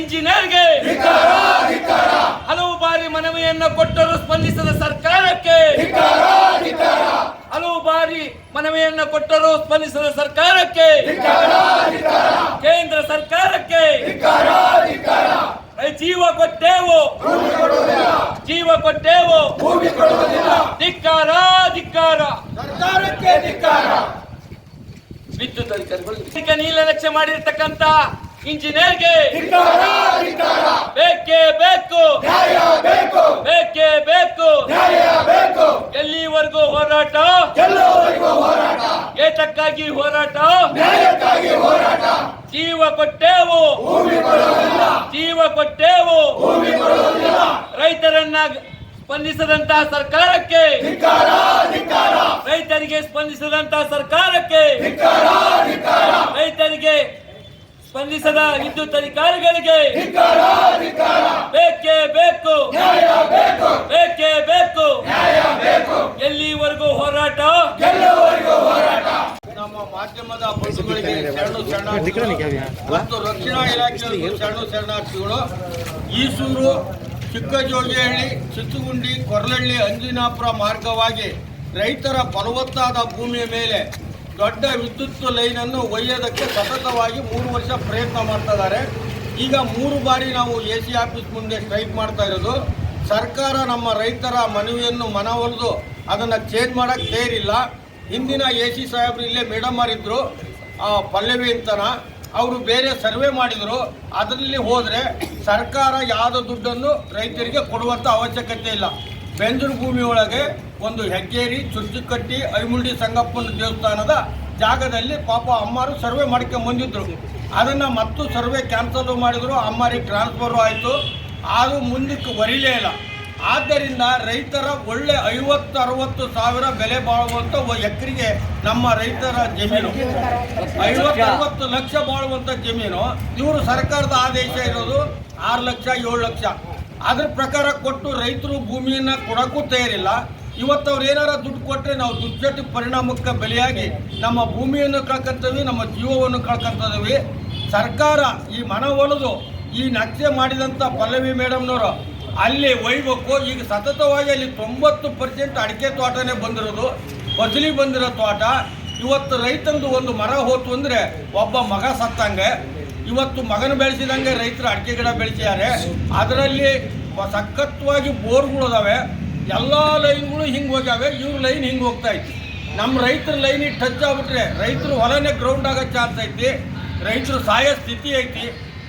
ಇಂಜಿನಿಯರ್ಗೆ. ಹಲವು ಬಾರಿ ಮನವಿಯನ್ನು ಕೊಟ್ಟರು ಸ್ಪಂದಿಸದ ಸರ್ಕಾರಕ್ಕೆ. ಹಲವು ಬಾರಿ ಮನವಿಯನ್ನು ಕೊಟ್ಟರು ಸ್ಪಂದಿಸದ ಸರ್ಕಾರಕ್ಕೆ. ಕೇಂದ್ರ ಸರ್ಕಾರಕ್ಕೆ. ಜೀವ ಕೊಟ್ಟೇವು. ಜೀವ ಕೊಟ್ಟೇವು. ಧಿಕ್ಕಾರ ಧಿಕ್ಕಾರ. ಸರ್ಕಾರಕ್ಕೆ ಧಿಕ್ಕಾರ. ವಿದ್ಯುತ್ ಅಧಿಕಾರಿಗಳು ನೀಲನಕ್ಷೆ ಮಾಡಿರ್ತಕ್ಕಂತ ಇಂಜಿನಿಯರ್ಗೆ ಬೇಕೇ ಬೇಕು. ಬೇಕು. ಬೇಕೇ ಬೇಕು. ನ್ಯಾಯ ಬೇಕು. ಎಲ್ಲಿವರೆಗೂ ಹೋರಾಟ? ಏತಕ್ಕಾಗಿ ಹೋರಾಟ? ಜೀವ ಕೊಟ್ಟೇವು. ಜೀವ ಕೊಟ್ಟೇವು. ರೈತರನ್ನ ಸ್ಪಂದಿಸದಂತಹ ಸರ್ಕಾರಕ್ಕೆ. ರೈತರಿಗೆ ಸ್ಪಂದಿಸದಂತಹ ಸರ್ಕಾರಕ್ಕೆ. ರೈತರಿಗೆ ಸ್ಪಂದಿಸದ ವಿದ್ಯುತ್ ಅಧಿಕಾರಿಗಳಿಗೆ ಬೇಕೇ ಬೇಕು. ನ್ಯಾಯ ಬೇಕು. ಬೇಕೇ ಬೇಕು. ನ್ಯಾಯ ಬೇಕು. ಎಲ್ಲಿವರೆಗೂ ಹೋರಾಟ? ಎಲ್ಲವರೆಗೂ ಹೋರಾಟ? ನಮ್ಮ ಮಾಧ್ಯಮದ ಬಂಧುಗಳಿಗೆ ಶರಣು ಶರಣಾರ್ಥಿಗಳು ಮತ್ತು ರಕ್ಷಣಾ ಇಲಾಖೆಯ ಶರಣು ಶರಣಾರ್ಥಿಗಳು ಈಸೂರು ಚಿಕ್ಕಜೋಗಿಹಳ್ಳಿ ಚಿತ್ತುಗುಂಡಿ ಕೊರಲಹಳ್ಳಿ ಅಂಜಿನಾಪುರ ಮಾರ್ಗವಾಗಿ ರೈತರ ಫಲವತ್ತಾದ ಭೂಮಿಯ ಮೇಲೆ ದೊಡ್ಡ ವಿದ್ಯುತ್ ಲೈನನ್ನು ಒಯ್ಯೋದಕ್ಕೆ ಸತತವಾಗಿ ಮೂರು ವರ್ಷ ಪ್ರಯತ್ನ ಮಾಡ್ತಾ ಇದ್ದಾರೆ. ಈಗ ಮೂರು ಬಾರಿ ನಾವು ಎ ಸಿ ಆಫೀಸ್ ಮುಂದೆ ಸ್ಟ್ರೈಕ್ ಮಾಡ್ತಾ ಇರೋದು. ಸರ್ಕಾರ ನಮ್ಮ ರೈತರ ಮನವಿಯನ್ನು ಮನವೊಲಿದು ಅದನ್ನು ಚೇಂಜ್ ಮಾಡೋಕ್ಕೆ ತಯಾರಿಲ್ಲ. ಹಿಂದಿನ ಎ ಸಿ ಸಾಹೇಬ್ರು ಇಲ್ಲೇ ಮೇಡಮ್ ಅವರಿದ್ರು ಆ, ಪಲ್ಲವಿ ಅಂತನ ಅವರು ಬೇರೆ ಸರ್ವೆ ಮಾಡಿದರು. ಅದರಲ್ಲಿ ಹೋದರೆ ಸರ್ಕಾರ ಯಾವುದೋ ದುಡ್ಡನ್ನು ರೈತರಿಗೆ ಕೊಡುವಂಥ ಅವಶ್ಯಕತೆ ಇಲ್ಲ. ಬೆಂಜೂರು ಭೂಮಿಯೊಳಗೆ ಒಂದು ಹೆಗ್ಗೇರಿ, ಚುಚ್ಚುಕಟ್ಟಿ ಐಮುಂಡಿ ಸಂಗಪ್ಪನ ದೇವಸ್ಥಾನದ ಜಾಗದಲ್ಲಿ ಪಾಪ ಅಮ್ಮಾರು ಸರ್ವೆ ಮಾಡ್ಕೊಂಡು ಬಂದಿದ್ರು. ಅದನ್ನು ಮತ್ತು ಸರ್ವೆ ಕ್ಯಾನ್ಸಲ್ ಮಾಡಿದ್ರು. ಅಮ್ಮಾರಿಗೆ ಟ್ರಾನ್ಸ್ಫರು ಆಯಿತು. ಅದು ಮುಂದಕ್ಕೆ ಬರೀಲೇ ಇಲ್ಲ. ಆದ್ದರಿಂದ ರೈತರ ಒಳ್ಳೆ ಐವತ್ತು ಅರವತ್ತು ಸಾವಿರ ಬೆಲೆ ಬಾಳುವಂತ ಎಕರೆಗೆ ನಮ್ಮ ರೈತರ ಜಮೀನು. ಐವತ್ತು ಅರವತ್ತು ಲಕ್ಷ ಬಾಳುವಂತ ಜಮೀನು. ಇವರು ಸರ್ಕಾರದ ಆದೇಶ ಇರೋದು ಆರು ಲಕ್ಷ, ಏಳು ಲಕ್ಷ. ಅದ್ರ ಪ್ರಕಾರ ಕೊಟ್ಟು ರೈತರು ಭೂಮಿಯನ್ನ ಕೊಡಕ್ಕೂ ತಯಾರಿಲ್ಲ. ಇವತ್ತು ಅವ್ರು ಏನಾರ ದುಡ್ಡು ಕೊಟ್ಟರೆ ನಾವು ದುಡ್ಡು ಪರಿಣಾಮಕ್ಕೆ ಬಲಿಯಾಗಿ ನಮ್ಮ ಭೂಮಿಯನ್ನು ಕಳ್ಕೊಂತೀವಿ, ನಮ್ಮ ಜೀವವನ್ನು ಕಳ್ಕೊಂತೀವಿ. ಸರ್ಕಾರ ಈ ಮನ ಒಲಿದು ಈ ನಕ್ಷೆ ಮಾಡಿದಂಥ ಪಲ್ಲವಿ ಮೇಡಮ್ನವರು ಅಲ್ಲಿ ಒಯ್ಬೇಕು. ಈಗ ಸತತವಾಗಿ ಅಲ್ಲಿ ತೊಂಬತ್ತು ಪರ್ಸೆಂಟ್ ಅಡಿಕೆ ತೋಟನೇ ಬಂದಿರೋದು ಫಸಲಿ ಬಂದಿರೋ ತೋಟ. ಇವತ್ತು ರೈತಂದು ಒಂದು ಮರ ಹೋತು ಅಂದರೆ ಒಬ್ಬ ಮಗ ಸತ್ತಂಗೆ. ಇವತ್ತು ಮಗನ ಬೆಳೆಸಿದಂಗೆ ರೈತರು ಅಡಿಕೆ ಗಿಡ ಬೆಳೆಸಿದ್ದಾರೆ. ಅದರಲ್ಲಿ ಸಖತ್ವಾಗಿ ಬೋರ್ಗಳು ಅದಾವೆ. ಎಲ್ಲ ಲೈನ್ಗಳು ಹಿಂಗೆ ಹೋಗ್ಯಾವೆ. ಇವ್ರ ಲೈನ್ ಹಿಂಗೆ ಹೋಗ್ತಾ ಐತಿ. ನಮ್ಮ ರೈತರ ಲೈನಿಗೆ ಟಚ್ ಆಗ್ಬಿಟ್ರೆ ರೈತರು ಹೊಲನೇ ಗ್ರೌಂಡ್ ಆಗೋ ಚಾನ್ಸ್ ಐತಿ. ರೈತರು ಸಾಯೋ ಸ್ಥಿತಿ ಐತಿ.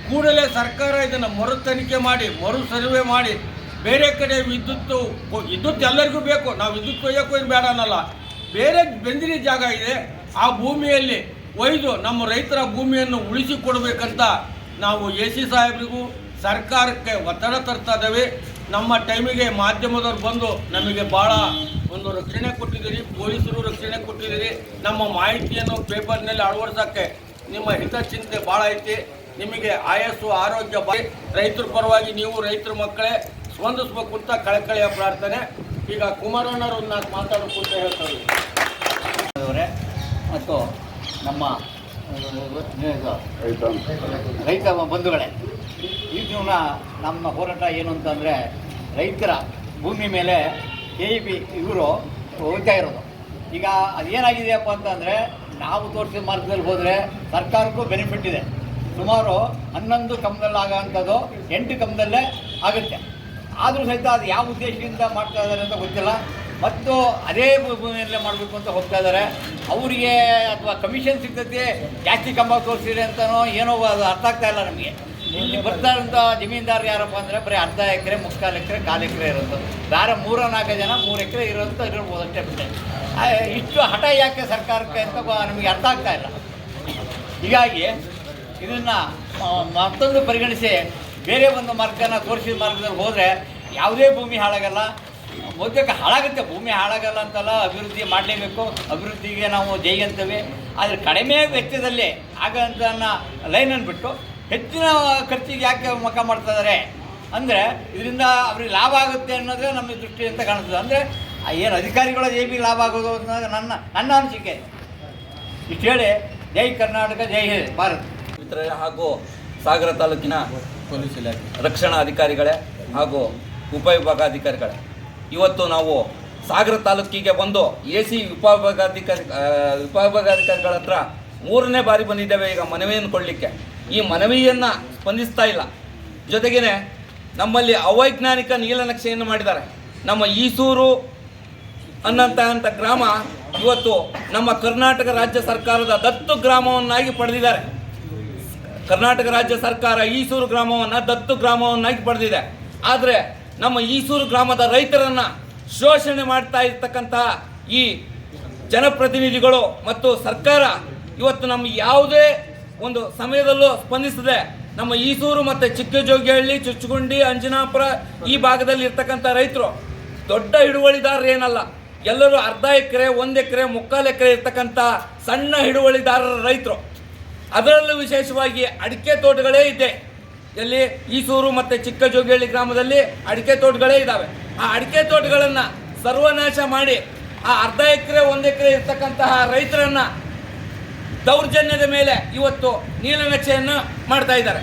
ಕೂಡಲೇ ಸರ್ಕಾರ ಇದನ್ನು ಮರು ತನಿಖೆ ಮಾಡಿ, ಮರು ಸರ್ವೆ ಮಾಡಿ, ಬೇರೆ ಕಡೆ ವಿದ್ಯುತ್ತು ವಿದ್ಯುತ್ ಎಲ್ಲರಿಗೂ ಬೇಕು. ನಾವು ವಿದ್ಯುತ್ ಕೊಯ್ಯೋಕ್ಕೂ ಬೇಡ ಅನ್ನಲ್ಲ. ಬೇರೆ ಬೆಂದಿನ ಜಾಗ ಇದೆ. ಆ ಭೂಮಿಯಲ್ಲಿ ಒಯ್ದು ನಮ್ಮ ರೈತರ ಭೂಮಿಯನ್ನು ಉಳಿಸಿ ಕೊಡಬೇಕಂತ ನಾವು ಎ ಸಿ ಸಾಹೇಬ್ರಿಗೂ ಸರ್ಕಾರಕ್ಕೆ ಒತ್ತಡ ತರ್ತಾ ಇದ್ದೇವೆ. ನಮ್ಮ ಟೈಮಿಗೆ ಮಾಧ್ಯಮದವ್ರು ಬಂದು ನಮಗೆ ಭಾಳ ಒಂದು ರಕ್ಷಣೆ ಕೊಟ್ಟಿದ್ದೀರಿ, ಪೊಲೀಸರು ರಕ್ಷಣೆ ಕೊಟ್ಟಿದ್ದೀರಿ. ನಮ್ಮ ಮಾಹಿತಿಯನ್ನು ಪೇಪರ್ನಲ್ಲಿ ಅಳವಡಿಸೋಕ್ಕೆ ನಿಮ್ಮ ಹಿತಚಿಂತೆ ಭಾಳ ಐತಿ. ನಿಮಗೆ ಆಯಸ್ಸು, ಆರೋಗ್ಯ ಬಾಯಿ ರೈತರ ಪರವಾಗಿ ನೀವು ರೈತರ ಮಕ್ಕಳೇ ಸ್ಪಂದಿಸ್ಬೇಕು ಅಂತ ಕಳಕಳಿಯ ಪ್ರಾರ್ಥನೆ. ಈಗ ಕುಮಾರಣ್ಣರು ನಾನು ಮಾತಾಡೋಕು ಅಂತ ಹೇಳ್ತಾರೆ. ಮತ್ತು ನಮ್ಮ ರೈತ ಬಂಧುಗಳೇ, ಈ ಜೀವನ ನಮ್ಮ ಹೋರಾಟ ಏನು ಅಂತಂದರೆ ರೈತರ ಭೂಮಿ ಮೇಲೆ ಕೆ ಇ ಬಿ ಇವರು ಹೋಗ್ತಾ ಇರೋದು. ಈಗ ಅದೇನಾಗಿದೆಯಪ್ಪ ಅಂತಂದರೆ ನಾವು ತೋರಿಸಿದ ಮಾರ್ಗದಲ್ಲಿ ಹೋದರೆ ಸರ್ಕಾರಕ್ಕೂ ಬೆನಿಫಿಟ್ ಇದೆ. ಸುಮಾರು ಹನ್ನೊಂದು ಕಮ್ದಲ್ಲಿ ಆಗೋವಂಥದ್ದು ಎಂಟು ಕಮ್ದಲ್ಲೇ ಆಗುತ್ತೆ. ಆದರೂ ಸಹಿತ ಅದು ಯಾವ ಉದ್ದೇಶದಿಂದ ಮಾಡ್ತಾ ಇದ್ದಾರೆ ಅಂತ ಗೊತ್ತಿಲ್ಲ. ಮತ್ತು ಅದೇ ಭೂಮಿಯಲ್ಲೇ ಮಾಡಬೇಕು ಅಂತ ಹೋಗ್ತಾ ಇದ್ದಾರೆ. ಅವರಿಗೆ ಅಥವಾ ಕಮಿಷನ್ ಸಿಗ್ತದೆ ಜಾಸ್ತಿ ಕಂಬ ತೋರಿಸಿದೆ ಅಂತನೋ ಏನೋ ಅದು ಅರ್ಥ ಆಗ್ತಾ ಇಲ್ಲ ನಮಗೆ. ಇಲ್ಲಿ ಬರ್ತಾ ಇರೋಂಥ ಜಮೀನ್ದಾರ್ ಯಾರಪ್ಪ ಅಂದರೆ ಬರೀ ಅರ್ಧ ಎಕರೆ, ಮುಕ್ಕಾಲು ಎಕರೆ, ಕಾಲು ಎಕರೆ ಇರೋದು. ಬೇರೆ ಮೂರ ನಾಲ್ಕು ಜನ, ಮೂರು ಎಕರೆ ಇರೋಂಥ ಇರ್ಬೋದು ಅಷ್ಟೇ ಬಿಟ್ಟೆ. ಇಷ್ಟು ಹಠ ಯಾಕೆ ಸರ್ಕಾರಕ್ಕೆ ಅಂತ ನಮಗೆ ಅರ್ಥ ಆಗ್ತಾ ಇಲ್ಲ. ಹೀಗಾಗಿ ಇದನ್ನು ಮತ್ತೊಂದು ಪರಿಗಣಿಸಿ, ಬೇರೆ ಒಂದು ಮಾರ್ಗನ ತೋರಿಸಿದ ಮಾರ್ಗದಲ್ಲಿ ಹೋದರೆ ಯಾವುದೇ ಭೂಮಿ ಹಾಳಾಗಲ್ಲ. ಮೊದಲಕ್ಕೆ ಹಾಳಾಗುತ್ತೆ ಭೂಮಿ ಹಾಳಾಗಲ್ಲ ಅಂತಲ್ಲ ಅಭಿವೃದ್ಧಿ ಮಾಡಲೇಬೇಕು. ಅಭಿವೃದ್ಧಿಗೆ ನಾವು ಜೈ ಅಂತೇವೆ. ಆದರೆ ಕಡಿಮೆ ವೆಚ್ಚದಲ್ಲಿ ಆಗಂತ ಲೈನನ್ನು ಬಿಟ್ಟು ಹೆಚ್ಚಿನ ಖರ್ಚಿಗೆ ಯಾಕೆ ಮುಖ ಮಾಡ್ತಾ ಇದ್ದಾರೆ ಅಂದರೆ ಇದರಿಂದ ಅವ್ರಿಗೆ ಲಾಭ ಆಗುತ್ತೆ ಅನ್ನೋದೇ ನಮ್ಮ ದೃಷ್ಟಿ ಅಂತ ಕಾಣಿಸ್ತದೆ. ಅಂದರೆ ಏನು ಅಧಿಕಾರಿಗಳ ಜೈಬಿ ಲಾಭ ಆಗೋದು ಅನ್ನೋದು ನನ್ನ ನನ್ನ ಅನಿಸಿಕೆ. ಇಷ್ಟು ಹೇಳಿ ಜೈ ಕರ್ನಾಟಕ ಜೈ ಹೇ ಭಾರತ್. ಮಿತ್ರರೇ ಹಾಗೂ ಸಾಗರ ತಾಲೂಕಿನ ಪೊಲೀಸ್ ಇಲಾಖೆ. ರಕ್ಷಣಾ ಅಧಿಕಾರಿಗಳೇ ಹಾಗೂ ಉಪವಿಭಾಗಾಧಿಕಾರಿಗಳೇ. ಇವತ್ತು ನಾವು ಸಾಗರ ತಾಲೂಕಿಗೆ ಬಂದು ಎ ಸಿ ಉಪವಿಭಾಗಾಧಿಕಾರಿ ವಿಭಾಗಾಧಿಕಾರಿಗಳ ಹತ್ರ ಮೂರನೇ ಬಾರಿ ಬಂದಿದ್ದೇವೆ ಈಗ ಮನವಿಯನ್ನು ಕೊಡಲಿಕ್ಕೆ ಈ ಮನವಿಯನ್ನು ಸ್ಪಂದಿಸ್ತಾ ಇಲ್ಲ. ಜೊತೆಗೇ ನಮ್ಮಲ್ಲಿ ಅವೈಜ್ಞಾನಿಕ ನೀಲನಕ್ಷೆಯನ್ನು ಮಾಡಿದ್ದಾರೆ. ನಮ್ಮ ಈಸೂರು ಅನ್ನಂತಹ ಗ್ರಾಮ ಇವತ್ತು ನಮ್ಮ ಕರ್ನಾಟಕ ರಾಜ್ಯ ಸರ್ಕಾರದ ದತ್ತು ಗ್ರಾಮವನ್ನಾಗಿ ಪಡೆದಿದ್ದಾರೆ. ಕರ್ನಾಟಕ ರಾಜ್ಯ ಸರ್ಕಾರ ಈಸೂರು ಗ್ರಾಮವನ್ನು ದತ್ತು ಗ್ರಾಮವನ್ನಾಗಿ ಪಡೆದಿದೆ. ಆದರೆ ನಮ್ಮ ಈಸೂರು ಗ್ರಾಮದ ರೈತರನ್ನ ಶೋಷಣೆ ಮಾಡ್ತಾ ಇರ್ತಕ್ಕಂತಹ ಈ ಜನಪ್ರತಿನಿಧಿಗಳು ಮತ್ತು ಸರ್ಕಾರ ಇವತ್ತು ನಮ್ಮ ಯಾವುದೇ ಒಂದು ಸಮಯದಲ್ಲೂ ಸ್ಪಂದಿಸದೆ ನಮ್ಮ ಈಸೂರು ಮತ್ತು ಚಿಕ್ಕಜೋಗಿಹಳ್ಳಿ, ಚುಚ್ಚುಗುಂಡಿ, ಅಂಜನಾಪುರ ಈ ಭಾಗದಲ್ಲಿ ಇರ್ತಕ್ಕಂಥ ರೈತರು ದೊಡ್ಡ ಹಿಡುವಳಿದಾರರು ಏನಲ್ಲ, ಎಲ್ಲರೂ ಅರ್ಧ ಎಕರೆ, ಒಂದು ಎಕರೆ, ಮುಕ್ಕಾಲು ಎಕರೆ ಇರ್ತಕ್ಕಂಥ ಸಣ್ಣ ಹಿಡುವಳಿದಾರರ ರೈತರು. ಅದರಲ್ಲೂ ವಿಶೇಷವಾಗಿ ಅಡಿಕೆ ತೋಟಗಳೇ ಇದೆ. ಎಲ್ಲಿ ಈಸೂರು ಮತ್ತು ಚಿಕ್ಕಜೋಗಿಹಳ್ಳಿ ಗ್ರಾಮದಲ್ಲಿ ಅಡಿಕೆ ತೋಟಗಳೇ ಇದ್ದಾವೆ ಆ ಅಡಿಕೆ ತೋಟಗಳನ್ನು ಸರ್ವನಾಶ ಮಾಡಿ ಆ ಅರ್ಧ ಎಕರೆ, ಒಂದು ಎಕರೆ ಇರ್ತಕ್ಕಂತಹ ರೈತರನ್ನ ದೌರ್ಜನ್ಯದ ಮೇಲೆ ಇವತ್ತು ನೀಲನಕ್ಷೆಯನ್ನು ಮಾಡ್ತಾ ಇದ್ದಾರೆ.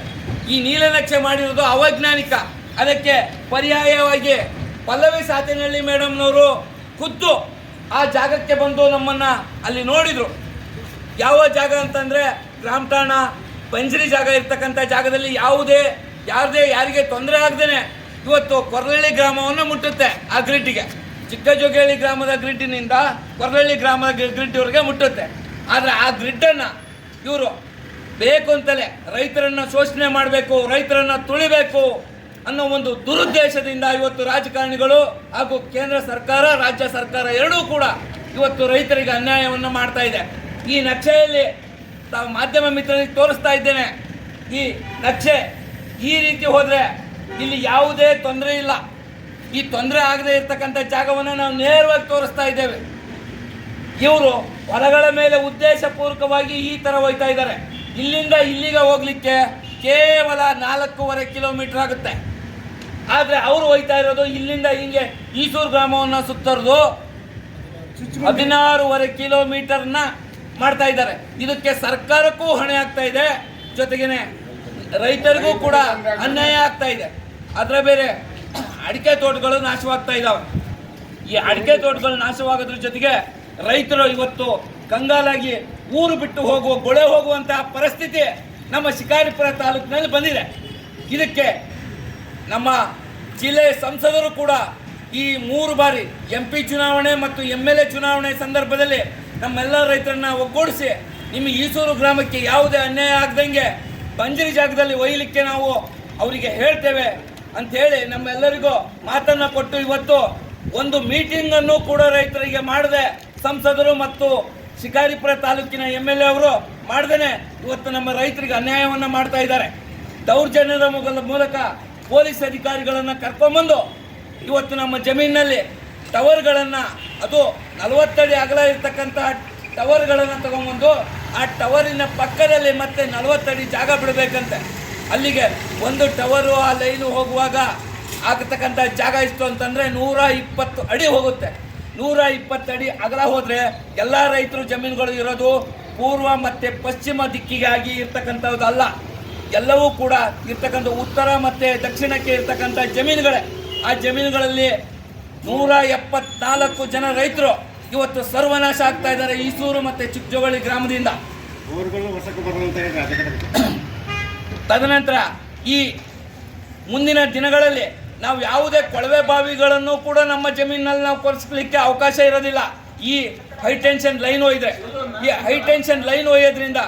ಈ ನೀಲನಕ್ಷೆ ಮಾಡಿರೋದು ಅವೈಜ್ಞಾನಿಕ. ಅದಕ್ಕೆ ಪರ್ಯಾಯವಾಗಿ ಪಲ್ಲವಿ ಸಾತಿನಹಳ್ಳಿ ಮೇಡಮ್ನವರು ಖುದ್ದು ಆ ಜಾಗಕ್ಕೆ ಬಂದು ನಮ್ಮನ್ನು ಅಲ್ಲಿ ನೋಡಿದರು. ಯಾವ ಜಾಗ ಅಂತಂದರೆ ಗ್ರಾಮ ಪಂಜರಿ ಜಾಗ ಇರ್ತಕ್ಕಂಥ ಜಾಗದಲ್ಲಿ ಯಾವುದೇ, ಯಾರದೇ ಯಾರಿಗೆ ತೊಂದರೆ ಆಗದೇನೆ ಇವತ್ತು ಕೊರಳಳ್ಳಿ ಗ್ರಾಮವನ್ನು ಮುಟ್ಟುತ್ತೆ ಆ ಗ್ರಿಡ್ಡಿಗೆ. ಚಿಕ್ಕಜೋಗೇಳಿ ಗ್ರಾಮದ ಗ್ರಿಡ್ಡಿನಿಂದ ಕೊರಳಳ್ಳಿ ಗ್ರಾಮದ ಗ್ರಿಡ್ವರೆಗೆ ಮುಟ್ಟುತ್ತೆ. ಆದರೆ ಆ ಗ್ರಿಡ್ಡನ್ನು ಇವರು ಬೇಕು ಅಂತಲೇ ರೈತರನ್ನು ಶೋಷಣೆ ಮಾಡಬೇಕು, ರೈತರನ್ನು ತುಳಿಬೇಕು ಅನ್ನೋ ಒಂದು ದುರುದ್ದೇಶದಿಂದ ಇವತ್ತು ರಾಜಕಾರಣಿಗಳು ಹಾಗೂ ಕೇಂದ್ರ ಸರ್ಕಾರ, ರಾಜ್ಯ ಸರ್ಕಾರ ಎರಡೂ ಕೂಡ ಇವತ್ತು ರೈತರಿಗೆ ಅನ್ಯಾಯವನ್ನು ಮಾಡ್ತಾ ಇದೆ. ಈ ನಕ್ಷೆಯಲ್ಲಿ ತಾವು ಮಾಧ್ಯಮ ಮಿತ್ರರಿಗೆ ತೋರಿಸ್ತಾ ಇದ್ದೇನೆ. ಈ ನಕ್ಷೆ ಈ ರೀತಿ ಹೋದರೆ ಇಲ್ಲಿ ಯಾವುದೇ ತೊಂದರೆ ಇಲ್ಲ. ಈ ತೊಂದರೆ ಆಗದೆ ಇರತಕ್ಕಂಥ ಜಾಗವನ್ನು ನಾವು ನೇರವಾಗಿ ತೋರಿಸ್ತಾ ಇದ್ದೇವೆ. ಇವರು ಹೊಲಗಳ ಮೇಲೆ ಉದ್ದೇಶಪೂರ್ವಕವಾಗಿ ಈ ಥರ ಹೋಗ್ತಾ ಇದ್ದಾರೆ. ಇಲ್ಲಿಂದ ಇಲ್ಲಿಗೆ ಹೋಗಲಿಕ್ಕೆ ಕೇವಲ ನಾಲ್ಕೂವರೆ ಕಿಲೋಮೀಟರ್ ಆಗುತ್ತೆ. ಆದರೆ ಅವರು ಹೋಯ್ತಾ ಇರೋದು ಇಲ್ಲಿಂದ ಹಿಂಗೆ ಈಸೂರು ಗ್ರಾಮವನ್ನು ಸುತ್ತರಿದು ಹದಿನಾರೂವರೆ ಕಿಲೋಮೀಟರ್ನ ಮಾಡ್ತಾ ಇದ್ದಾರೆ. ಇದಕ್ಕೆ ಸರ್ಕಾರಕ್ಕೂ ಹಣೆ ಆಗ್ತಾ ಇದೆ. ಜೊತೆಗೇನೆ ರೈತರಿಗೂ ಕೂಡ ಅನ್ಯಾಯ ಆಗ್ತಾ ಇದೆ. ಅದರ ಬೇರೆ ಅಡಿಕೆ ತೋಟಗಳು ನಾಶವಾಗ್ತಾ ಇದ್ದಾವೆ ಈ ಅಡಿಕೆ ತೋಟಗಳು ನಾಶವಾಗೋದ್ರ ಜೊತೆಗೆ ರೈತರು ಇವತ್ತು ಕಂಗಾಲಾಗಿ ಊರು ಬಿಟ್ಟು ಹೋಗುವ, ಗೊಳೆ ಹೋಗುವಂತಹ ಪರಿಸ್ಥಿತಿ ನಮ್ಮ ಶಿಕಾರಿಪುರ ತಾಲೂಕಿನಲ್ಲಿ ಬಂದಿದೆ. ಇದಕ್ಕೆ ನಮ್ಮ ಜಿಲ್ಲೆ ಸಂಸದರು ಕೂಡ ಈ ಮೂರು ಬಾರಿ ಎಂ ಪಿ ಚುನಾವಣೆ ಮತ್ತು ಎಂ ಎಲ್ ಎ ಚುನಾವಣೆ ಸಂದರ್ಭದಲ್ಲಿ ನಮ್ಮೆಲ್ಲ ರೈತರನ್ನ ಒಗ್ಗೂಡಿಸಿ ನಿಮ್ಮ ಈಸೂರು ಗ್ರಾಮಕ್ಕೆ ಯಾವುದೇ ಅನ್ಯಾಯ ಆಗದಂಗೆ ಬಂಜರಿ ಜಾಗದಲ್ಲಿ ಒಯ್ಯಲಿಕ್ಕೆ ನಾವು ಅವರಿಗೆ ಹೇಳ್ತೇವೆ ಅಂಥೇಳಿ ನಮ್ಮೆಲ್ಲರಿಗೂ ಮಾತನ್ನ ಕೊಟ್ಟು ಇವತ್ತು ಒಂದು ಮೀಟಿಂಗ್ ಅನ್ನು ಕೂಡ ರೈತರಿಗೆ ಮಾಡದೆ ಸಂಸದರು ಮತ್ತು ಶಿಕಾರಿಪುರ ತಾಲೂಕಿನ ಎಂ ಎಲ್ ಎ ಅವರು ಮಾಡ್ದೇನೆ ಇವತ್ತು ನಮ್ಮ ರೈತರಿಗೆ ಅನ್ಯಾಯವನ್ನ ಮಾಡ್ತಾ ಇದ್ದಾರೆ. ದೌರ್ಜನ್ಯದ ಮೂಲಕ ಪೊಲೀಸ್ ಅಧಿಕಾರಿಗಳನ್ನು ಕರ್ಕೊಂಬಂದು ಇವತ್ತು ನಮ್ಮ ಜಮೀನಿನಲ್ಲಿ ಟವರ್ಗಳನ್ನು, ಅದು ನಲವತ್ತಡಿ ಅಗಲ ಇರ್ತಕ್ಕಂಥ ಟವರ್ಗಳನ್ನು ತಗೊಂಬಂದು ಆ ಟವರಿನ ಪಕ್ಕದಲ್ಲಿ ಮತ್ತೆ ನಲವತ್ತಡಿ ಜಾಗ ಬಿಡಬೇಕಂತೆ. ಅಲ್ಲಿಗೆ ಒಂದು ಟವರು ಆ ಲೈನು ಹೋಗುವಾಗ ಆಗತಕ್ಕಂಥ ಜಾಗ ಇಷ್ಟು ಅಂತಂದರೆ ನೂರ ಇಪ್ಪತ್ತು ಅಡಿ ಹೋಗುತ್ತೆ. ನೂರ ಇಪ್ಪತ್ತು ಅಡಿ ಅಗಲ ಹೋದರೆ ಎಲ್ಲ ರೈತರು ಜಮೀನುಗಳು ಇರೋದು ಪೂರ್ವ ಮತ್ತು ಪಶ್ಚಿಮ ದಿಕ್ಕಿಗಾಗಿ ಇರ್ತಕ್ಕಂಥದ್ದಲ್ಲ ಎಲ್ಲವೂ ಕೂಡ ಇರ್ತಕ್ಕಂಥ ಉತ್ತರ ಮತ್ತು ದಕ್ಷಿಣಕ್ಕೆ ಇರ್ತಕ್ಕಂಥ ಜಮೀನುಗಳೇ. ಆ ಜಮೀನುಗಳಲ್ಲಿ ನೂರ ಎಪ್ಪತ್ನಾಲ್ಕು ಜನ ರೈತರು ಇವತ್ತು ಸರ್ವನಾಶ ಆಗ್ತಾ ಇದ್ದಾರೆ ಈಸೂರು ಮತ್ತು ಚಿಕ್ಕಜೋಗಳಿ ಗ್ರಾಮದಿಂದ. ತದನಂತರ ಈ ಮುಂದಿನ ದಿನಗಳಲ್ಲಿ ನಾವು ಯಾವುದೇ ಕೊಳವೆ ಬಾವಿಗಳನ್ನು ಕೂಡ ನಮ್ಮ ಜಮೀನಿನಲ್ಲಿ ನಾವು ಕೊರೆಸ್ಲಿಕ್ಕೆ ಅವಕಾಶ ಇರೋದಿಲ್ಲ. ಈ ಹೈ ಟೆನ್ಷನ್ ಲೈನ್ ಇದೆ ಈ ಹೈ ಟೆನ್ಷನ್ ಲೈನ್ ಒಯ್ಯೋದ್ರಿಂದ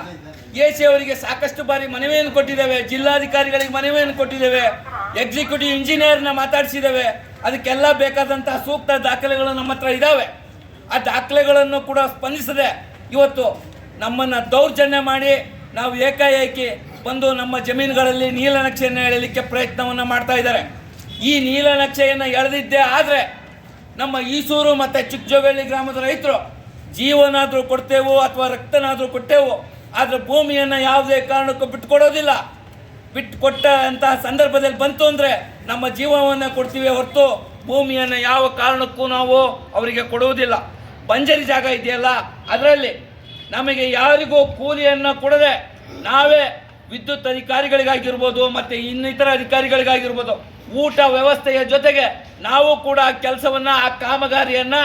ಎ ಸಿ ಅವರಿಗೆ ಸಾಕಷ್ಟು ಬಾರಿ ಮನವಿಯನ್ನು ಕೊಟ್ಟಿದ್ದೇವೆ ಜಿಲ್ಲಾಧಿಕಾರಿಗಳಿಗೆ ಮನವಿಯನ್ನು ಕೊಟ್ಟಿದ್ದೇವೆ ಎಕ್ಸಿಕ್ಯೂಟಿವ್ ಇಂಜಿನಿಯರ್ನ ಮಾತಾಡಿಸಿದ್ದೇವೆ. ಅದಕ್ಕೆಲ್ಲ ಬೇಕಾದಂತಹ ಸೂಕ್ತ ದಾಖಲೆಗಳು ನಮ್ಮ ಹತ್ರ ಇದ್ದಾವೆ ಆ ದಾಖಲೆಗಳನ್ನು ಕೂಡ ಸ್ಪಂದಿಸದೆ ಇವತ್ತು ನಮ್ಮನ್ನು ದೌರ್ಜನ್ಯ ಮಾಡಿ ನಾವು ಏಕಾಏಕಿ ಬಂದು ನಮ್ಮ ಜಮೀನುಗಳಲ್ಲಿ ನೀಲನಕ್ಷೆಯನ್ನು ಎಳಲಿಕ್ಕೆ ಪ್ರಯತ್ನವನ್ನು ಮಾಡ್ತಾ ಇದ್ದಾರೆ. ಈ ನೀಲನಕ್ಷೆಯನ್ನು ಎಳೆದಿದ್ದೇ ಆದರೆ ನಮ್ಮ ಈಸೂರು ಮತ್ತು ಚಿಕ್ಕಜೋಗಳ್ಳಿ ಗ್ರಾಮದ ರೈತರು ಜೀವನಾದರೂ ಕೊಡ್ತೇವೋ ಅಥವಾ ರಕ್ತನಾದರೂ ಕೊಟ್ಟೇವೋ, ಆದರೆ ಭೂಮಿಯನ್ನು ಯಾವುದೇ ಕಾರಣಕ್ಕೂ ಬಿಟ್ಟುಕೊಡೋದಿಲ್ಲ ಬಿಟ್ಟು ಕೊಟ್ಟ ಅಂತಹ ಸಂದರ್ಭದಲ್ಲಿ ಬಂತು ಅಂದರೆ ನಮ್ಮ ಜೀವವನ್ನು ಕೊಡ್ತೀವಿ ಹೊರತು ಭೂಮಿಯನ್ನು ಯಾವ ಕಾರಣಕ್ಕೂ ನಾವು ಅವರಿಗೆ ಕೊಡುವುದಿಲ್ಲ. ಬಂಜರಿ ಜಾಗ ಇದೆಯಲ್ಲ, ಅದರಲ್ಲಿ ನಮಗೆ ಯಾರಿಗೂ ಕೂಲಿಯನ್ನು ಕೊಡದೆ ನಾವೇ ವಿದ್ಯುತ್ ಅಧಿಕಾರಿಗಳಿಗಾಗಿರ್ಬೋದು ಮತ್ತು ಇನ್ನಿತರ ಅಧಿಕಾರಿಗಳಿಗಾಗಿರ್ಬೋದು ಊಟ ವ್ಯವಸ್ಥೆಯ ಜೊತೆಗೆ ನಾವು ಕೂಡ ಕೆಲಸವನ್ನು, ಆ ಕಾಮಗಾರಿಯನ್ನು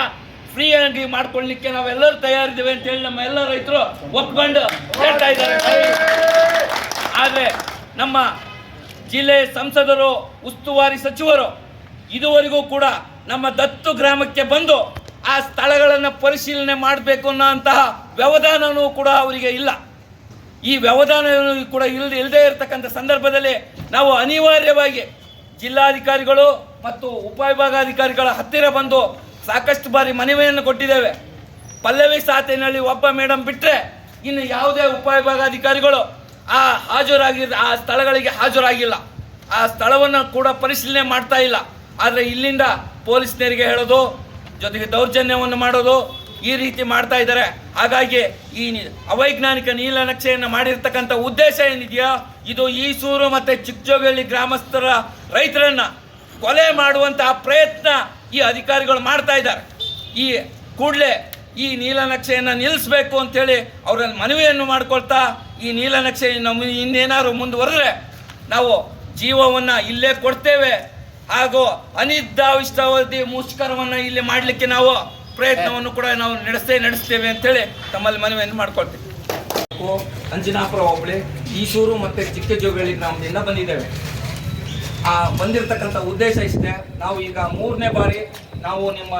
ಫ್ರೀ ಆಗಿ ಮಾಡ್ಕೊಳ್ಳಿಕ್ಕೆ ನಾವೆಲ್ಲರೂ ತಯಾರಿದ್ದೇವೆ ಅಂತೇಳಿ ನಮ್ಮ ಎಲ್ಲ ರೈತರು ಒಪ್ಕೊಂಡು ಹೇಳ್ತಾ ಇದ್ದಾರೆ. ಆದರೆ ನಮ್ಮ ಜಿಲ್ಲೆ ಸಂಸದರು, ಉಸ್ತುವಾರಿ ಸಚಿವರು, ಇದುವರೆಗೂ ಕೂಡ ನಮ್ಮ ದತ್ತು ಗ್ರಾಮಕ್ಕೆ ಬಂದು ಆ ಸ್ಥಳಗಳನ್ನು ಪರಿಶೀಲನೆ ಮಾಡಬೇಕು ಅನ್ನೋಂತಹ ವ್ಯವಧಾನವೂ ಕೂಡ ಅವರಿಗೆ ಇಲ್ಲ. ಈ ವ್ಯವಧಾನ ಕೂಡ ಇಲ್ಲದೆ ಇಲ್ಲದೇ ಇರತಕ್ಕಂಥ ಸಂದರ್ಭದಲ್ಲಿ ನಾವು ಅನಿವಾರ್ಯವಾಗಿ ಜಿಲ್ಲಾಧಿಕಾರಿಗಳು ಮತ್ತು ಉಪವಿಭಾಗಾಧಿಕಾರಿಗಳ ಹತ್ತಿರ ಬಂದು ಸಾಕಷ್ಟು ಬಾರಿ ಮನವಿಯನ್ನು ಕೊಟ್ಟಿದ್ದೇವೆ. ಪಲ್ಲವಿ ಸಾತಿನಲ್ಲಿ ಒಬ್ಬ ಮೇಡಮ್ ಬಿಟ್ಟರೆ ಇನ್ನು ಯಾವುದೇ ಉಪವಿಭಾಗಾಧಿಕಾರಿಗಳು ಆ ಹಾಜರಾಗಿ ಆ ಸ್ಥಳಗಳಿಗೆ ಹಾಜರಾಗಿಲ್ಲ. ಆ ಸ್ಥಳವನ್ನು ಕೂಡ ಪರಿಶೀಲನೆ ಮಾಡ್ತಾ ಇಲ್ಲ. ಆದರೆ ಇಲ್ಲಿಂದ ಪೊಲೀಸ್ನರಿಗೆ ಹೇಳೋದು, ಜೊತೆಗೆ ದೌರ್ಜನ್ಯವನ್ನು ಮಾಡೋದು ಈ ರೀತಿ ಮಾಡ್ತಾ ಇದ್ದಾರೆ. ಹಾಗಾಗಿ ಈ ಅವೈಜ್ಞಾನಿಕ ನೀಲನಕ್ಷೆಯನ್ನು ಮಾಡಿರ್ತಕ್ಕಂಥ ಉದ್ದೇಶ ಏನಿದೆಯೋ? ಇದು ಈಸೂರು ಮತ್ತು ಚಿಕ್ಕಜೋಗಳ್ಳಿ ಗ್ರಾಮಸ್ಥರ ರೈತರನ್ನು ಕೊಲೆ ಮಾಡುವಂತಹ ಪ್ರಯತ್ನ ಈ ಅಧಿಕಾರಿಗಳು ಮಾಡ್ತಾ ಇದ್ದಾರೆ. ಈ ಕೂಡಲೇ ಈ ನೀಲನಕ್ಷೆಯನ್ನು ನಿಲ್ಲಿಸಬೇಕು ಅಂತೇಳಿ ಅವರಲ್ಲಿ ಮನವಿಯನ್ನು ಮಾಡ್ಕೊಳ್ತಾ ಈ ನೀಲನಕ್ಷೆ ನಮ್ಮ ಇನ್ನೇನಾದ್ರು ಮುಂದುವರೆದ್ರೆ ನಾವು ಜೀವವನ್ನು ಇಲ್ಲೇ ಕೊಡ್ತೇವೆ. ಹಾಗೂ ಅನಿದ್ದಾವಿಷ್ಟಾವಧಿ ಮುಷ್ಕರವನ್ನು ಇಲ್ಲಿ ಮಾಡಲಿಕ್ಕೆ ನಾವು ಪ್ರಯತ್ನವನ್ನು ಕೂಡ ನಾವು ನಡೆಸ್ತೇ ನಡೆಸ್ತೇವೆ ಅಂತೇಳಿ ತಮ್ಮಲ್ಲಿ ಮನವಿಯನ್ನು ಮಾಡ್ಕೊಳ್ತೀವಿ. ಅಂಜನಾಪುರ ಹೋಬಳಿ ಈಸೂರು ಮತ್ತು ನಾವು ನಿನ್ನ ಬಂದಿದ್ದೇವೆ. ಆ, ಬಂದಿರತಕ್ಕಂಥ ಉದ್ದೇಶ ಇಷ್ಟೇ. ನಾವು ಈಗ ಮೂರನೇ ಬಾರಿ ನಾವು ನಿಮ್ಮ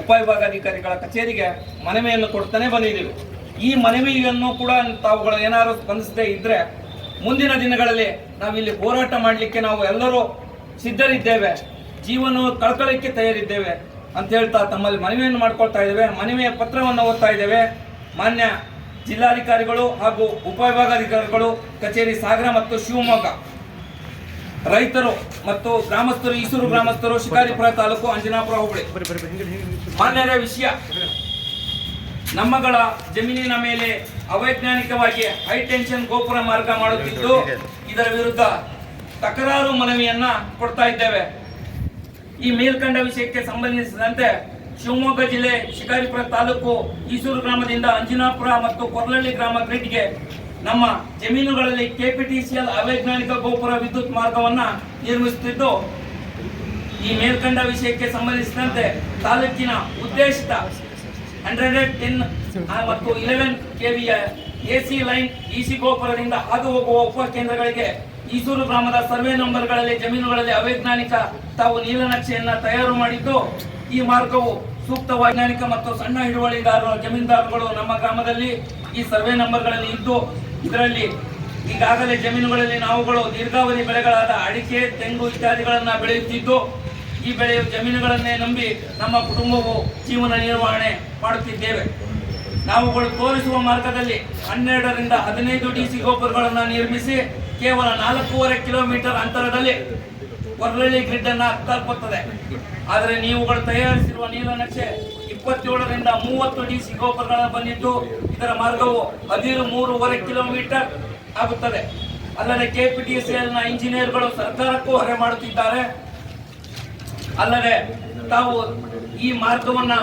ಉಪವಿಭಾಗಾಧಿಕಾರಿಗಳ ಕಚೇರಿಗೆ ಮನವಿಯನ್ನು ಕೊಡ್ತಾನೆ ಬಂದಿದ್ದೀವಿ. ಈ ಮನವಿಯನ್ನು ಕೂಡ ತಾವುಗಳು ಏನಾದರೂ ಸ್ಪಂದಿಸದೇ ಇದ್ರೆ ಮುಂದಿನ ದಿನಗಳಲ್ಲಿ ನಾವಿಲ್ಲಿ ಹೋರಾಟ ಮಾಡಲಿಕ್ಕೆ ನಾವು ಎಲ್ಲರೂ ಸಿದ್ಧರಿದ್ದೇವೆ. ಜೀವನ ಕಳ್ಕೊಳ್ಳಿಕ್ಕೆ ತಯಾರಿದ್ದೇವೆ ಅಂತ ಹೇಳ್ತಾ ತಮ್ಮಲ್ಲಿ ಮನವಿಯನ್ನು ಮಾಡ್ಕೊಳ್ತಾ ಇದ್ದೇವೆ. ಮನವಿಯ ಪತ್ರವನ್ನು ಓದ್ತಾ ಇದ್ದೇವೆ. ಮಾನ್ಯ ಜಿಲ್ಲಾಧಿಕಾರಿಗಳು ಹಾಗೂ ಉಪವಿಭಾಗಾಧಿಕಾರಿಗಳು ಕಚೇರಿ ಸಾಗರ ಮತ್ತು ಶಿವಮೊಗ್ಗ ರೈತರು ಮತ್ತು ಗ್ರಾಮಸ್ಥರು, ಈಸೂರು ಗ್ರಾಮಸ್ಥರು, ಶಿಕಾರಿಪುರ ತಾಲೂಕು, ಅಂಜನಾಪುರ ಹೋಬಳಿ. ಮಾನ್ಯರ ವಿಷಯ. ನಮ್ಮಗಳ ಜಮೀನಿನ ಮೇಲೆ ಅವೈಜ್ಞಾನಿಕವಾಗಿ ಹೈ ಟೆನ್ಷನ್ ಗೋಪುರ ಮಾರ್ಗ ಮಾಡುತ್ತಿದ್ದು ಇದರ ವಿರುದ್ಧ ತಕರಾರು ಮನವಿಯನ್ನ ಕೊಡ್ತಾ ಇದ್ದೇವೆ. ಈ ಮೇಲ್ಕಂಡ ವಿಷಯಕ್ಕೆ ಸಂಬಂಧಿಸಿದಂತೆ ಶಿವಮೊಗ್ಗ ಜಿಲ್ಲೆ ಶಿಕಾರಿಪುರ ತಾಲೂಕು ಈಸೂರು ಗ್ರಾಮದಿಂದ ಅಂಜನಾಪುರ ಮತ್ತು ಕೊರಲಳ್ಳಿ ಗ್ರಾಮ ಗ್ರಿಡ್ಗೆ ನಮ್ಮ ಜಮೀನುಗಳಲ್ಲಿ ಕೆಪಿಟಿಸಿಎಲ್ ಅವೈಜ್ಞಾನಿಕ ಗೋಪುರ ವಿದ್ಯುತ್ ಮಾರ್ಗವನ್ನ ನಿರ್ಮಿಸುತ್ತಿದ್ದು ಈ ಮೇಲ್ಕಂಡ ವಿಷಯಕ್ಕೆ ಸಂಬಂಧಿಸಿದಂತೆ ತಾಲೂಕಿನ ಉದ್ದೇಶಿತ ಹಂಡ್ರೆಡ್ ಟೆನ್ ಮತ್ತು ಇಲೆವೆನ್ ಕೆವಿಯ ಎಸಿ ಲೈನ್ ಇಸಿ ಗೋಪುರದಿಂದ ಹಾದು ಹೋಗುವ ಉಪ ಕೇಂದ್ರಗಳಿಗೆ ಈಸೂರು ಗ್ರಾಮದ ಸರ್ವೆ ನಂಬರ್ಗಳಲ್ಲಿ ಜಮೀನುಗಳಲ್ಲಿ ಅವೈಜ್ಞಾನಿಕ ತಾವು ನೀಲನಕ್ಷೆಯನ್ನು ತಯಾರು ಮಾಡಿದ್ದು, ಈ ಮಾರ್ಗವು ಸೂಕ್ತ ವೈಜ್ಞಾನಿಕ ಮತ್ತು ಸಣ್ಣ ಹಿಡುವಳಿದಾರರು ಜಮೀನ್ದಾರರುಗಳು ನಮ್ಮ ಗ್ರಾಮದಲ್ಲಿ ಈ ಸರ್ವೆ ನಂಬರ್ಗಳಲ್ಲಿ ಇದ್ದು, ಇದರಲ್ಲಿ ಈಗಾಗಲೇ ಜಮೀನುಗಳಲ್ಲಿ ನಾವುಗಳು ದೀರ್ಘಾವಧಿ ಬೆಳೆಗಳಾದ ಅಡಿಕೆ, ತೆಂಗು ಇತ್ಯಾದಿಗಳನ್ನು ಬೆಳೆಯುತ್ತಿದ್ದು ಈ ಬೆಳೆಯು ಜಮೀನುಗಳನ್ನೇ ನಂಬಿ ನಮ್ಮ ಕುಟುಂಬವು ಜೀವನ ನಿರ್ವಹಣೆ ಮಾಡುತ್ತಿದ್ದೇವೆ. ನಾವುಗಳು ತೋರಿಸುವ ಮಾರ್ಗದಲ್ಲಿ ಹನ್ನೆರಡರಿಂದ ಹದಿನೈದು ಡಿಸಿ ಗೋಪುರಗಳನ್ನು ನಿರ್ಮಿಸಿ ಕೇವಲ ನಾಲ್ಕೂವರೆ ಕಿಲೋಮೀಟರ್ ಅಂತರದಲ್ಲಿ ಕೊರಳಿ ಗ್ರಿಡ್ ಅನ್ನು ತಲುಪುತ್ತದೆ. ಆದರೆ ನೀವುಗಳು ತಯಾರಿಸಿರುವ ನೀಲನಕ್ಷೆ ಇಪ್ಪತ್ತೇಳರಿಂದ ಮೂವತ್ತು ಡಿಸಿ ಗೋಪುರಗಳನ್ನು ಬಂದಿದ್ದು, ಇದರ ಮಾರ್ಗವು ಹದಿನೈದು ಮೂರುವರೆ ಕಿಲೋಮೀಟರ್ ಆಗುತ್ತದೆ. ಅಲ್ಲದೆ ಕೆಪಿಟಿಸಿಎಲ್ನ ಇಂಜಿನಿಯರ್ಗಳು ಸರ್ಕಾರಕ್ಕೂ ಹೊರೆ ಮಾಡುತ್ತಿದ್ದಾರೆ. ಅಲ್ಲದೆ ತಾವು ಈ ಮಾರ್ಗವನ್ನ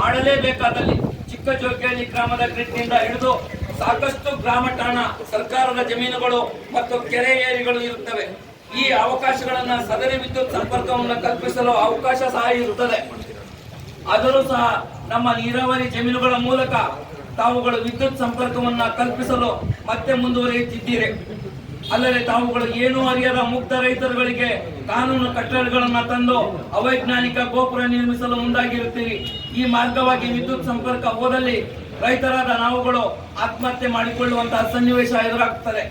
ಮಾಡಲೇಬೇಕಾದಲ್ಲಿ ಚಿಕ್ಕ ಜೋಗಿಹಳ್ಳಿ ಗ್ರಾಮದ ಗ್ರಿಡ್ನಿಂದ ಹಿಡಿದು ಸಾಕಷ್ಟು ಗ್ರಾಮ ಠಾಣ, ಸರ್ಕಾರದ ಜಮೀನುಗಳು ಮತ್ತು ಕೆರೆ ಏರಿಗಳು ಇರುತ್ತವೆ. ಈ ಅವಕಾಶಗಳನ್ನ ಸದರಿ ವಿದ್ಯುತ್ ಸಂಪರ್ಕವನ್ನು ಕಲ್ಪಿಸಲು ಅವಕಾಶ ಸಹ ಇರುತ್ತದೆ. ಆದರೂ ಸಹ ನಮ್ಮ ನೀರಾವರಿ ಜಮೀನುಗಳ ಮೂಲಕ ತಾವುಗಳು ವಿದ್ಯುತ್ ಸಂಪರ್ಕವನ್ನ ಕಲ್ಪಿಸಲು ಮತ್ತೆ ಮುಂದುವರಿಯುತ್ತಿದ್ದೀರಿ. ಅಲ್ಲದೆ ತಾವುಗಳು ಏನೂ ಅರಿಯದ ಮುಕ್ತ ರೈತರುಗಳಿಗೆ ಕಾನೂನು ಕಟ್ಟಡಗಳನ್ನು ತಂದು ಅವೈಜ್ಞಾನಿಕ ಗೋಪುರ ನಿರ್ಮಿಸಲು ಮುಂದಾಗಿರುತ್ತೀರಿ. ಈ ಮಾರ್ಗವಾಗಿ ವಿದ್ಯುತ್ ಸಂಪರ್ಕ ಹೋದಲ್ಲಿ ರೈತರಾದ ನಾವುಗಳು ಆತ್ಮಹತ್ಯೆ ಮಾಡಿಕೊಳ್ಳುವಂತಹ ಸನ್ನಿವೇಶ ಎದುರಾಗುತ್ತದೆ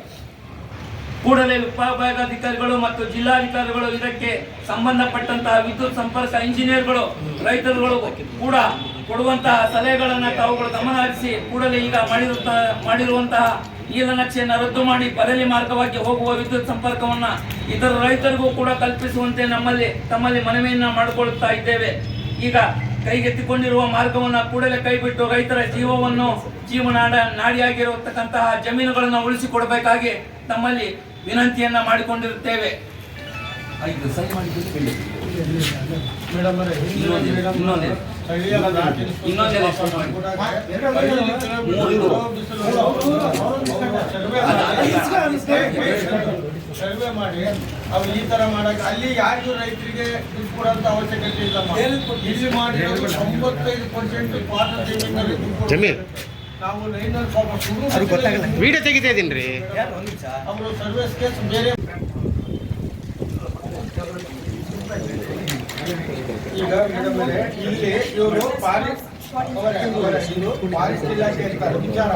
ಕೂಡಲೇ ವಿಭಾಗಾಧಿಕಾರಿಗಳು ಮತ್ತು ಜಿಲ್ಲಾಧಿಕಾರಿಗಳು ಇದಕ್ಕೆ ಸಂಬಂಧಪಟ್ಟಂತಹ ವಿದ್ಯುತ್ ಸಂಪರ್ಕ ಇಂಜಿನಿಯರ್ಗಳು, ರೈತರುಗಳು ಕೂಡ ಕೊಡುವಂತಹ ಸಲಹೆಗಳನ್ನು ತಾವುಗಳು ಗಮನ ಹರಿಸಿ ಕೂಡಲೇ ಈಗ ಮಾಡಿರುತ್ತ ಮಾಡಿರುವಂತಹ ನೀಲನಕ್ಷೆಯನ್ನು ರದ್ದು ಮಾಡಿ ಬದಲಿ ಮಾರ್ಗವಾಗಿ ಹೋಗುವ ವಿದ್ಯುತ್ ಸಂಪರ್ಕವನ್ನು ಇತರ ರೈತರಿಗೂ ಕೂಡ ಕಲ್ಪಿಸುವಂತೆ ನಮ್ಮಲ್ಲಿ ತಮ್ಮಲ್ಲಿ ಮನವಿಯನ್ನು ಮಾಡಿಕೊಳ್ಳುತ್ತಾ ಇದ್ದೇವೆ. ಈಗ ಕೈಗೆತ್ತಿಕೊಂಡಿರುವ ಮಾರ್ಗವನ್ನು ಕೂಡಲೇ ಕೈಬಿಟ್ಟು ರೈತರ ಜೀವವನ್ನು ಜೀವನಾಡ ನಾಡಿಯಾಗಿರತಕ್ಕಂತಹ ಜಮೀನುಗಳನ್ನು ಉಳಿಸಿಕೊಡಬೇಕಾಗಿ ತಮ್ಮಲ್ಲಿ ವಿನಂತಿಯನ್ನು ಮಾಡಿಕೊಂಡಿರುತ್ತೇವೆ. ಮೇಡಮ್ ಸರ್ವೆ ಮಾಡಿ- ಅವ್ರು ಈ ತರ ಮಾಡಕ್ ಅಲ್ಲಿ ಯಾರಿಗೂ ರೈತರಿಗೆ ದುಡ್ಡು ಕೊಡೋಂತ ಅವಶ್ಯಕತೆ ಇಲ್ಲ ಇಲ್ಲಿ ಮಾಡಿರೋದು ತೊಂಬತ್ತೈದು ಪರ್ಸೆಂಟ್ ದುಡ್ಡು ಜಮೀನ್. ನಾವು ಗೊತ್ತಾಗಲ್ಲ. ವಿಡಿಯೋ ತೆಗಿತಾ ಇದೀನಿ ರೀ. ಅವರು ಸರ್ವಿಸ್ ಕೇಸ್ ಬೇರೆ ವಿಚಾರ.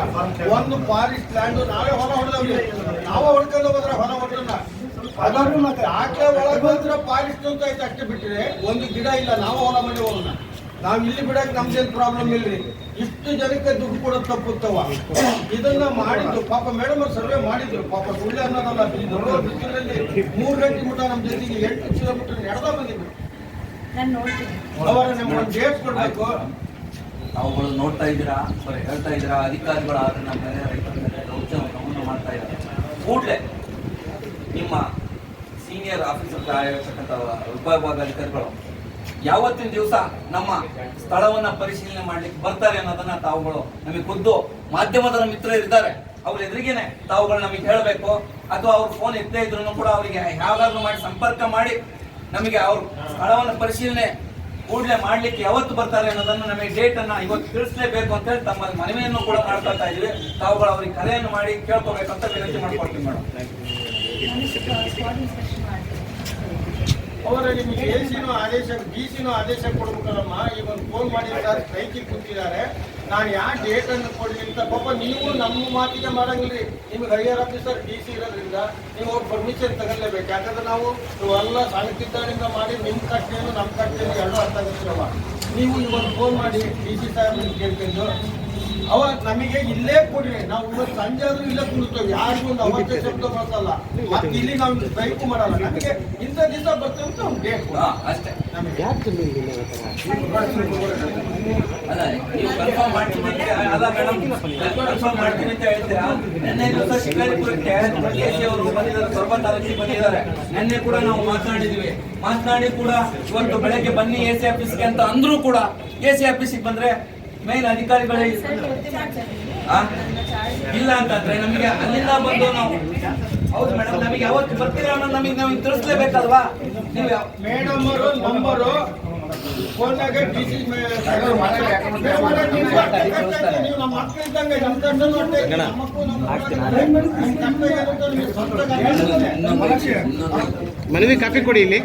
ಒಂದು ಫಾರೆಸ್ಟ್ ಲ್ಯಾಂಡ್ ನಾವೇ ಹೊಲ ಹೊಡೆದವ್ರಿ. ನಾವೇ ಹೊಡ್ಕೊಂಡು ಹೋದ್ರೆ ಹೊಲ ಹೊಡೆದ ಅದನ್ನು ಮತ್ತೆ ಆಕೆ ಒಳಗೆ ಬಂದ್ರೆ ಫಾರೆಸ್ಟ್ ಅಂತ ಐತೆ ಅಷ್ಟೇ ಬಿಟ್ಟರೆ ಒಂದು ಗಿಡ ಇಲ್ಲ, ನಾವು ಹೊಲ ಮಾಡಿ ಹೋಗೋಣ. ನಾವ್ ಇಲ್ಲಿ ಬಿಡಕ್ ನಮ್ದೇನ್ ಪ್ರಾಬ್ಲಮ್ ಇಲ್ರಿ? ಇಷ್ಟು ಜನಕ್ಕೆ ದುಡ್ಡು ಕೊಡೋದು ತಪ್ಪುತ್ತವ ಇದನ್ನ ಮಾಡಿದ್ರು, ಪಾಪ ಮೇಡಮ್ ಅವ್ರು ಸರ್ವೆ ಮಾಡಿದ್ರು. ಪಾಪ ಸುಳ್ಳೆ ಅನ್ನೋದಲ್ಲ, ಈ ಬಿಸಿಲಲ್ಲಿ ಮೂರು ಗಂಟೆ ಮುಟ ನಮ್ಮ ಜೊತೆಗೆ ಎಂಟು ಕಿಲೋಮೀಟರ್ ನಡೆದ ಬಂದಿದ್ರು. ನಾನು ನೋಡ್ತೀನಿ. ಅವರ ನಮ್ಮ ಡೇಟ್ ಕೊಡ್ಬೇಕು. ತಾವುಗಳು ನೋಡ್ತಾ ಇದ್ದೀರಾ? ಸಾರಿ ಹೇಳ್ತಾ ಇದ್ದೀರಾ? ಅಧಿಕಾರಿಗಳು ಆದ್ರೆ ನಮ್ಮ ಮೇಲೆ ರೈತರ ಮೇಲೆ ದೌರ್ಜನ್ಯವನ್ನು ಮಾಡ್ತಾ ಇದ್ದಾರೆ. ಕೂಡಲೇ ನಿಮ್ಮ ಸೀನಿಯರ್ ಆಫೀಸರ್ ಆಗಿರ್ತಕ್ಕಂಥ ಉಪವಿಭಾಗಾಧಿಕಾರಿಗಳು ಯಾವತ್ತಿನ ದಿವಸ ನಮ್ಮ ಸ್ಥಳವನ್ನ ಪರಿಶೀಲನೆ ಮಾಡ್ಲಿಕ್ಕೆ ಬರ್ತಾರೆ ಅನ್ನೋದನ್ನ ತಾವುಗಳು ನಮಗೆ ಖುದ್ದು ಮಾಧ್ಯಮದ ಮಿತ್ರರಿದ್ದಾರೆ ಅವ್ರ ಎದುರಿಗೇನೆ ತಾವುಗಳು ನಮಗೆ ಹೇಳಬೇಕು. ಅಥವಾ ಅವ್ರ ಫೋನ್ ಎತ್ತೇ ಇದ್ರು ಕೂಡ ಅವರಿಗೆ ಯಾವಾಗಲೂ ಮಾಡಿ ಸಂಪರ್ಕ ಮಾಡಿ ನಮಗೆ ಅವರು ಹಣವನ್ನು ಪರಿಶೀಲನೆ ಕೂಡಲೇ ಮಾಡ್ಲಿಕ್ಕೆ ಯಾವತ್ತು ಬರ್ತಾರೆ ಅನ್ನೋದನ್ನು ನಮಗೆ ಡೇಟ್ ಅನ್ನ ಇವತ್ತು ತಿಳಿಸಲೇಬೇಕು ಅಂತ ಹೇಳಿ ತಮ್ಮ ಮನವಿಯನ್ನು ಕೂಡ ಮಾಡ್ಕೊಳ್ತಾ ಇದ್ದೀವಿ. ತಾವುಗಳು ಅವರಿಗೆ ಕರೆಯನ್ನು ಮಾಡಿ ಕೇಳ್ಕೋಬೇಕಂತ ವಿನಂತಿ ಮಾಡ್ಕೊಳ್ತೀವಿ ಮೇಡಮ್ ನಾನು ಸ್ಪಾಟ್ ಇನ್ಸ್ಪೆಕ್ಷನ್ ಮಾಡ್ತೀನಿ ಅವರ ನಿಮಗೆ ಎ ಸಿನೂ ಆದೇಶ ಡಿ ಸಿನೂ ಆದೇಶ ಕೊಡ್ಬೇಕಲ್ಲಮ್ಮ. ಈಗ ಒಂದು ಫೋನ್ ಮಾಡಿದ್ದಾರೆ ಸ್ಟ್ರೈಕಿಗೆ ಕೂತಿದ್ದಾರೆ. ನಾನು ಯಾವ ಡೇಟ್ ಅನ್ನು ಕೊಡಿ ಅಂತ ಪಾಪ ನೀವು ನಮ್ಮ ಮಾತಿಗೆ ಮಾಡಂಗಿಲ್ಲ ನಿಮ್ಗೆ ಹೈಯರ್ ಆಫೀಸರ್ ಡಿ ಸಿ ಇರೋದ್ರಿಂದ ನೀವು ಅವ್ರ ಪರ್ಮಿಷನ್ ತಗೊಳ್ಳೇಬೇಕು ಯಾಕಂದ್ರೆ ನಾವು ಎಲ್ಲ ಸಾಹಿತ್ಯದಿಂದ ಮಾಡಿ ನಿಮ್ಮ ಕಟ್ಟೆಯನ್ನು ನಮ್ಮ ಕಟ್ಟೆಯನ್ನು ಎರಡೂ ಅರ್ಥ ಆಗುತ್ತಿರಲ್ಲ ನೀವು ಇವತ್ತು ಫೋನ್ ಮಾಡಿ ಡಿ ಸಿ ಸಾಹೇಬ್ ಕೇಳ್ಕೊಂಡು ಅವ ನಮಗೆ ಇಲ್ಲೇ ಕೊಡ್ರಿ. ನಾವು ಇವತ್ತು ಸಂಜೆ ಆದ್ರೂ ಇಲ್ಲೇ ಕುಳಿತೇವೆ ಯಾರಿಗೂ ಒಂದು ಅವಶ್ಯ ಶಬ್ದ ಬಳಸಲ್ಲ ಮತ್ತೆ ಇಲ್ಲಿ ನಾವು ಸ್ಟ್ರೈಕು ಮಾಡಲ್ಲ. ನಮಗೆ ಇಂಥ ದಿವಸ ಬರ್ತೇವೆ ಅಂತ ಅವ್ನು ಡೇಟ್ ಅಷ್ಟೇ. ನಮಗೆ ಅಲ್ಲ ನೀವು ಕನ್ಫರ್ಮ್ ಮಾಡ್ತೀನಿ ಅಂತ ಅಲ್ಲ ಮೇಡಮ್ ಕನ್ಫರ್ಮ್ ಮಾಡ್ತೀನಿ ಅಂತ ಹೇಳ್ತೀರಾ? ನಿನ್ನೆ ದಿವಸ ಶಿಕಾರಿಪುರಕ್ಕೆ ಕೆ ಸಿ ಅವರು ಬಂದಿದ್ದಾರೆ ಸೊರಬ ತಾಲೂಕಿಗೆ ಬಂದಿದ್ದಾರೆ. ನಿನ್ನೆ ಕೂಡ ನಾವು ಮಾತನಾಡಿದ್ವಿ. ಮಾತನಾಡಿ ಕೂಡ ಇವತ್ತು ಬೆಳಗ್ಗೆ ಬನ್ನಿ ಎ ಸಿ ಆಫೀಸ್ಗೆ ಅಂತ ಅಂದ್ರೂ ಕೂಡ ಎ ಸಿ ಆಫೀಸಿಗೆ ಬಂದ್ರೆ ಮೇನ್ ಅಧಿಕಾರಿಗಳೇ ಇಲ್ಲ ಅಂತಂದ್ರೆ ನಮಗೆ ಅಲ್ಲಿಂದ ಬಂದು ನಾವು ಹೌದು ಮೇಡಮ್ ನಮಗೆ ಯಾವತ್ತು ಬರ್ತೀರಾ ಅನ್ನೋದು ನಮಗೆ ನಮಗೆ ತಿಳಿಸ್ಲೇಬೇಕಲ್ವಾ ನೀವು ಯಾವ- ಮೇಡಮ್ ಅವರು ನಂಬರು ಫೋನ್ನಾಗ ಡಿ ಸಿ ನೀವು ನಮ್ಮ ಮಕ್ಕಳು ಇದ್ದಂಗೆ ನಮ್ಮ ಕಷ್ಟ ನೋಡ್ತಾ ಇದ್ದೀವಿ. ನಮ್ಮ ಮಕ್ಕಳು ನಮ್ಮ ನಮ್ಮ ಕಷ್ಟ ಏನಂತ ನಿಮಗೆ ಸ್ವಂತ ಗಾಡಿ ಇರ್ತದೆ. ಇನ್ನೊಂದು- ಇನ್ನೊಂದು ಮನವಿ ಕಾಪಿ ಕೊಡಿ ಇಲ್ಲಿ